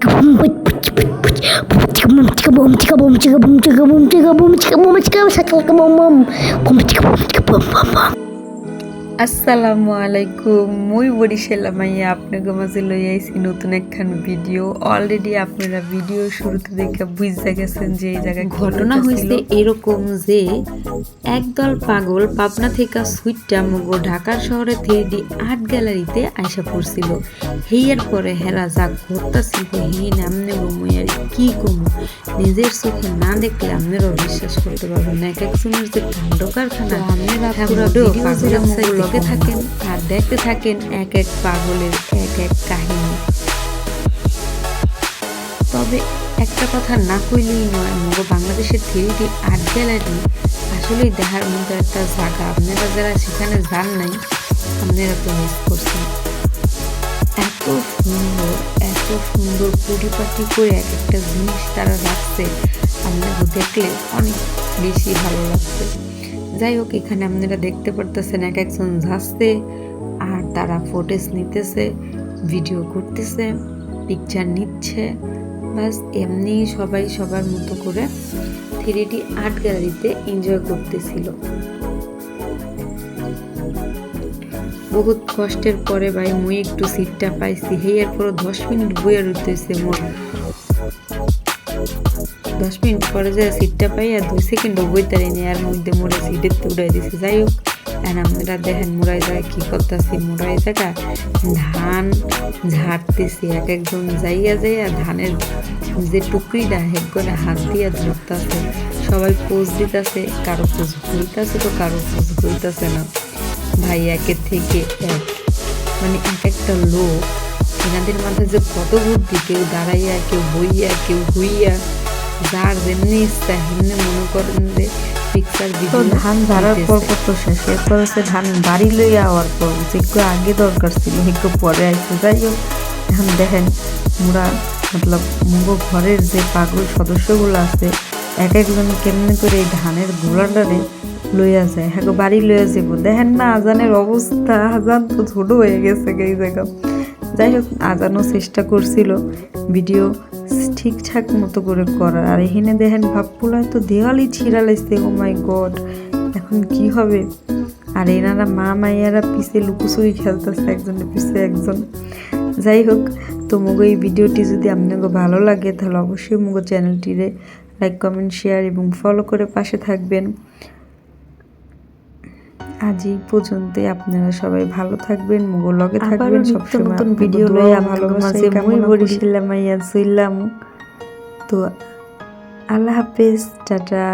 Saçmalık আসসালামু আলাইকুম। মুই বরিশাল মাইয়া আপনাকে মাঝে লই আইছি নতুন একখান ভিডিও। অলরেডি আপনারা ভিডিও শুরুতে দেখে বুঝতে গেছেন যে এই জায়গায় ঘটনা হয়েছে এরকম যে একদল পাগল পাবনা থেকে সুইটটা মগো ঢাকার শহরে থ্রি আর্ট গ্যালারিতে আইসা পড়ছিল। হেয়ার পরে হেরা যা ঘটতাছিল হে নামনে বমুয়ার কি কম? নিজের চোখে না দেখলে আপনারাও বিশ্বাস করতে পারবেন না। এক একজনের যে কাণ্ড কারখানা আপনারা পুরো থাকেন আর দেখতে থাকেন এক এক পাগলের, এক এক কাহিনী। তবে একটা কথা না কইলেই নয় মগো বাংলাদেশের থ্রি আর্ট গ্যালারি আসলেই দেখার মতো একটা জায়গা। আপনারা যারা সেখানে যান নাই, আপনারা তো মিস করছেন। এত সুন্দর এত সুন্দর পরিপাটি করে এক একটা জিনিস তারা রাখছে, আপনাকে দেখলে অনেক বেশি ভালো লাগছে যাই হোক, এখানে আপনারা দেখতে পারতেছেন এক একজন যাচ্ছে আর তারা ফুটেজ নিতেছে ভিডিও করতেছে পিকচার নিচ্ছে। বাস এমনি সবাই সবার মতো করে থ্রি ডি আর্ট গ্যালারিতে এনজয় করতেছিল। বহুত কষ্টের পরে ভাই, মুই একটু সিটটা পাইছি। হেয়ার পরে দশ মিনিট বইয়া রইতেছে মোর দশ মিনিট পরে যে সিটটা পাই আর দুই সেকেন্ডও বইতারি নি আর মধ্যে মোড়ে সিটের তো উড়াই দিছে। যাই হোক, আর আমরা দেখেন মোড়াই যায়, কি করতেছি? মোড়াই জায়গা ধান ঝাড়তেছি, এক একজন যাইয়া যাইয়া ধানের যে টুকরিটা হেক করে হাত দিয়া ধরতেছে, সবাই পোজ দিতেছে, কারও পোজ হইতাছে তো কারও পোজ হইতাছে না। ভাই একের থেকে এক মানে এক একটা লোক, এনাদের মাথায় যে কত বুদ্ধি কেউ দাঁড়াইয়া, কেউ বইয়া, কেউ হইয়া যার যেমনি ইচ্ছা হেমনি মনে করেন যে পিকচার তো ধান ঝাড়ার পর কত শেষ? এরপর হচ্ছে ধান বাড়ি লই আওয়ার পর যেগুলো আগে দরকার ছিল সেগুলো পরে আসছে। যাই হোক এখন দেখেন মোরা মতলব মুগো ঘরের যে পাগল সদস্যগুলো আছে এক একজন কেমনে করে এই ধানের গোলাটারে লইয়া যায় হ্যাঁ বাড়ি লইয়া যাব দেখেন না আজানের অবস্থা আজান তো ছোট হয়ে গেছে এই জায়গা। যাই হোক আজানও চেষ্টা করছিল ভিডিও ঠিকঠাক মতো করে করার। আর এখানে দেখেন ভাবপুলায় তো দেওয়ালই ছিঁড়া লাগছে ও মাই গড এখন কি হবে? আর এনারা মা মাইয়ারা পিছে লুকোচুরি খেলতেছে, একজনের পিছে একজন। যাই হোক তো মুগো এই ভিডিওটি যদি আপনাকে ভালো লাগে, তাহলে অবশ্যই মুগো চ্যানেলটিরে লাইক কমেন্ট শেয়ার এবং ফলো করে পাশে থাকবেন। আজ এই পর্যন্তই আপনারা সবাই ভালো থাকবেন মুগো লগে থাকবেন সবসময় নতুন ভিডিও ভালো মাঝে মুই বরিশাল্লাম আইয়া সুইলাম তো আল্লাহ হাফেজ টাটা।